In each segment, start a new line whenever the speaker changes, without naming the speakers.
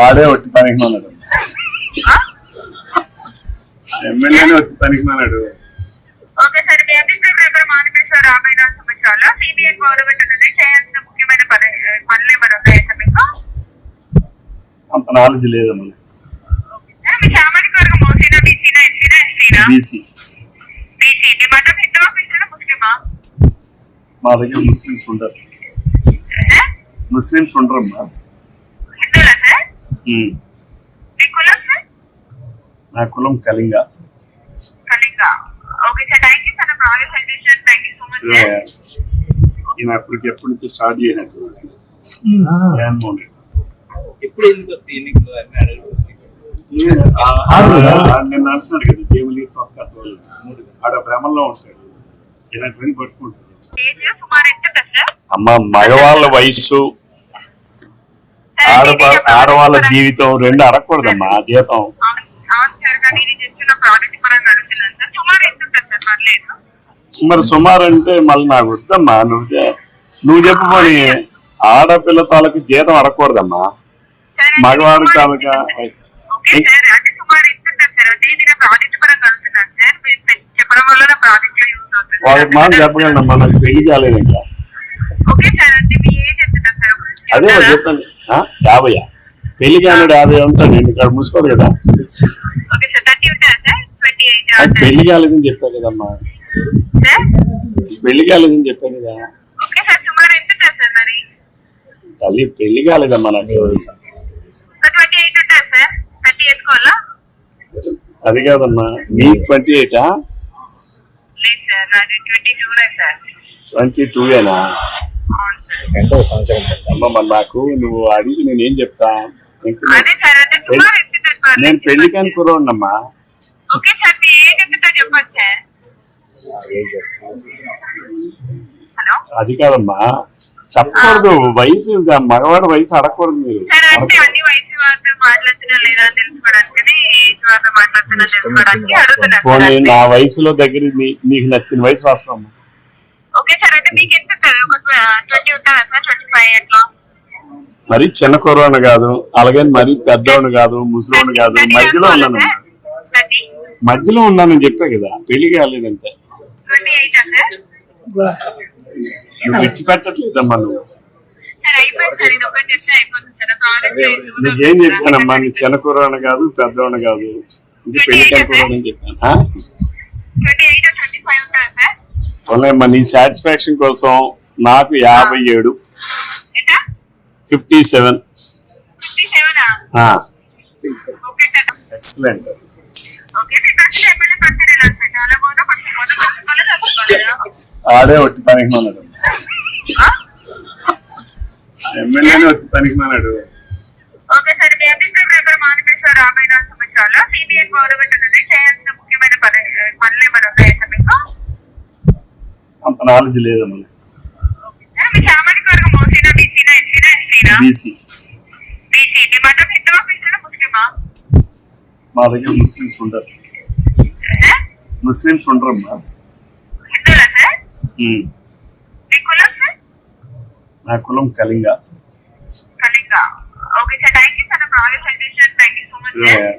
ఆడే వచ్చి పనికి మానాడు? ఎమ్మెల్యేనే వచ్చి పనికి మానాడు
ఓకే సార్ మీ అభిప్రాయం మా
దగ్గర ముస్లిమ్స్ ఉంటారు.
సార్
ముస్లిమ్స్ ఉండరమ్మా. నా కులం Kalinga.
Kalinga. Okay sir thank you sir నా project suggestion thank you so much
ఇదే
సార్.
ఈయన అప్పటికి ఎప్పటి నుంచి స్టార్ట్ చేయనట్టు జగన్మోహన్
ఎప్పుడు ఎందుకు వస్తాయి ఎన్నికలు అడగడం
నిన్న అంటున్నాడు కదా దేవుని పక్క. ఆడ భ్రమంలో ఉంటాడు. ఇలాంటివన్నీ పట్టుకుంటాడు. అమ్మ మగవాళ్ళ వయసు. ఆడవాళ్ళ జీవితం రెండు అడగకూడదమ్మా జీతం
సార్ పర్లేదు.
మరి సుమారు అంటే మళ్ళీ నాకు వద్దమ్మా నువ్వు నువ్వు చెప్పబోని ఆడపిల్ల తాలూకు జీతం అడగకూడదమ్మా మగవాడి తాలూకా? వయసు
ఓకే సార్ అంటే సుమారు ఎంత ఉంటుంది సార్ అదే నేను ప్రాజెక్ట్ పరంగా అడుగుతున్నాను సార్ మీరు పె- చెప్పడం వల్ల నా ప్రాజెక్ట్
వాళ్ళకి మాట చెప్పగలనమ్మా నాకు పెళ్ళి కాలేదు ఇంకా అదే? చెప్పండి? యాభై పెళ్ళి కానుడు యాభై ఉంటాను నేను ఇక్కడ మూసుకోదు కదా. పెళ్ళి కాలేదని చెప్పా కదమ్మా. పెళ్ళి కాలేదని చెప్పా కదా. తల్లి పెళ్ళి కాలేదమ్మా నాకు. అది కాదమ్మా మీ ట్వంటీ ఎయిటా?
ట్వంటీ టూనే సార్.
ట్వంటీ టూ ఏనా
అవును. సార్
రెండో సంవత్సరం
అమ్మ మరి నాకు నువ్వు అడిగి నేనేం చెప్తా? ఇంక నేను-
ఎంత
పెళ్ళి కాని కురవాడినమ్మా
ఓకే సార్ మీ ఏజ్ ఎంతో చెప్పండి సార్? హలో?
అది కాదమ్మా. చెప్పకూడదు వయసు మగవాడి వయసు అడగకూడదు మీరు. నా వయసులో దగ్గర నీకు నచ్చిన వయసు రాసుకోమ్మా
ఓకే సార్ అంటే మీకు ఎంత ఉంటుంది ఒక ట్వంటీ ఉంటుందా సార్ ట్వంటీ ఫైవ్ అట్లా?
మరి చిన్న కురవాడిని కాదు అలాగే మరి పెద్దవాడిని కాదు ముసలివాడిని కాదు మధ్యలో ఉన్నాను. మధ్యలో ఉన్నానని చెప్పా కదా పెళ్ళి కాలేదంటే. నువ్వు విడిచిపెట్టట్లేదమ్మా నువ్వు. నీకేం చెప్పానమ్మా? నీ చిన్న కురవాడిని కాదు పెద్దవాడిని కాదు. ఇంకా పెళ్ళి కాని కురవాడిని చెప్పాను. ఆ?
ట్వంటీ ఎయిట్ ట్వంటీ ఫైవ్ ఉంటుందా సార్?
పోన్లేమ్మా నీ సాటిస్ఫాక్షన్ కోసం నాకు యాభై ఏడు. Fifty seven. ఎక్సలెంట్.
ఓకే మీ ఫస్ట్ ఎమ్మెల్యే
ఎమ్మెల్యేనే వచ్చి పనికి మానాడు
ఓకే సార్ మీ అభిప్రాయం ప్రకారం ఆంధ్రప్రదేశ్ రాబోయే నాలుగు సంవత్సరాల్లో సిబిఐ గవర్నమెంట్ అనేది చేయాల్సిన ముఖ్యమైన పని పనులు ఏమైనా ఉన్నాయా సార్ మీకు
అంత నాలెడ్జ్ లేదమ్మా
సార్, మీ సామాజిక వర్గం ఓసీనా బీసీనా ఎస్సీనా ఎస్టీనా
బీసీ
బీసీ మీ మతం హిందువా క్రిస్టియనా ముస్లిమా
మా దగ్గర ముస్లిమ్స్ ఉంటారు
సార్
ముస్లిమ్స్ ఉండరమ్మా
హిందువులా సార్ మచ్
ఇదే
సార్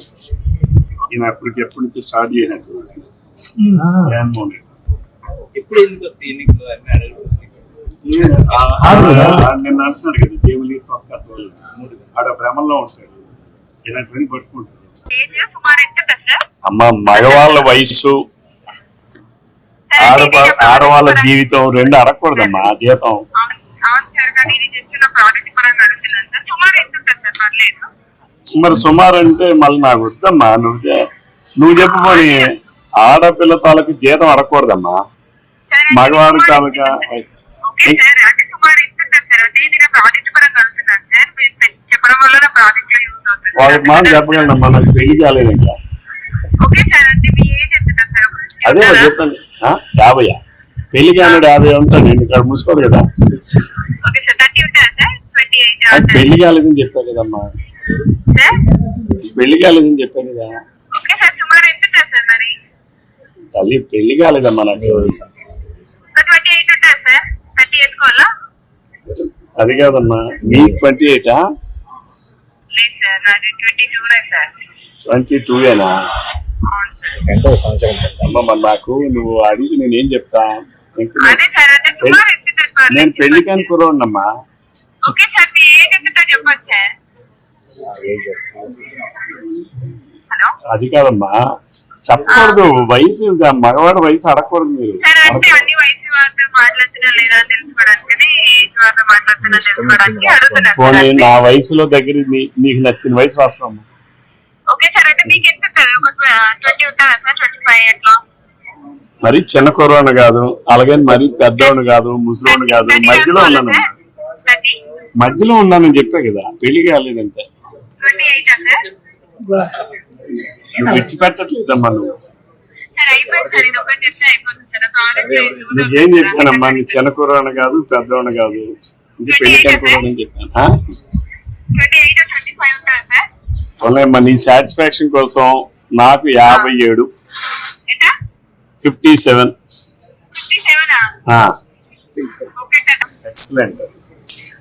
ఈయన అప్పటికి ఎప్పటి నుంచి స్టార్ట్ చేయనట్టు జగన్మోహన్ రెడ్డి
ఎప్పుడు ఎందుకు వస్తాయి ఎన్నికలు అన్ని అడగడం
ఆ- ఆ- నిన్న అంటున్నాడు కదా దేవుని పక్క తోలు. ఆడ భ్రమంలో ఉంటాడు. ఇలాంటివన్నీ పట్టుకుంటాడు. అమ్మ మగవాళ్ళ వయసు. ఆడవాళ్ళ జీవితం రెండు అడగకూడదమ్మా జీతం.
కానీ ఇది జస్ట్ నా ప్రాజెక్ట్ పరంగా అడుగుతున్నాను సార్. సుమారు ఎంత ఉంటుంది సార్? పర్లేదు.
మరి సుమారు అంటే మళ్ళీ నాకు వద్దమ్మా. నువ్వు నువ్వు చెప్పబోని ఆడపిల్ల తాలూకు జీతం అడగకూడదమ్మా. మగవాడి తాలూకా వాళ్ళకి మాట చెప్పగలనమ్మా నాకు పెళ్ళి కాలేదు ఇంకా. అదే
చెప్తారా?
చెప్పండి ఆ? యాభై. పెళ్ళి కానుడు యాభై ఉంటాను నేను. ఇక్కడ మూసుకోదు కదా
ఓకే సార్ థర్టీ ఉంటుందా సార్ ట్వంటీ ఎయిట్
నాకు పెళ్ళి కాలేదని చెప్పా కదమ్మా.
సార్
పెళ్ళి కాలేదని చెప్పా కదా. తల్లి పెళ్ళి కాలేదమ్మా నాకు. అది కాదమ్మా. నీ ట్వంటీ ఎయిటా?
లేదు సార్. నాది ట్వంటీ టూనే సార్.
ట్వంటీ టూ ఏనా
ఎంతో సంవత్సరం
అమ్మ మరి నాకు నువ్వు అడిగి నేను ఏం చెప్తా నేను పెళ్ళి కాని కుర్రోడినమ్మా
ఓకే సార్ మీ ఏజ్ ఎంతో చెప్పొచ్చు సార్
ఏజ్
హలో
అది కాదమ్మా. చెప్పకూడదు. వయసు మగవాడి వయసు అడగకూడదు మీరు. నా వయసులో దగ్గర నీకు నచ్చిన వయసు రాసుకోమ్మా మరి చిన్న కుర్రోని కాదు అలాగే మరి పెద్దోడు కాదు ముసలోడు కాదు మధ్యలో ఉన్నాను. మధ్యలో ఉన్నానని చెప్పా కదా పెళ్ళి కాలేదంటే నువ్వు విడిచిపెట్టట్లేదమ్మా నువ్వు నీకేం చెప్పానమ్మా? నీ చిన్న కుర్రోని కాదు పెద్దోడు కాదు. ఇది పెళ్ళి కాని కుర్రోడు అని చెప్పాను. నీ సాటిస్ఫాక్షన్ కోసం నాకు యాభై ఏడు. Fifty seven excellent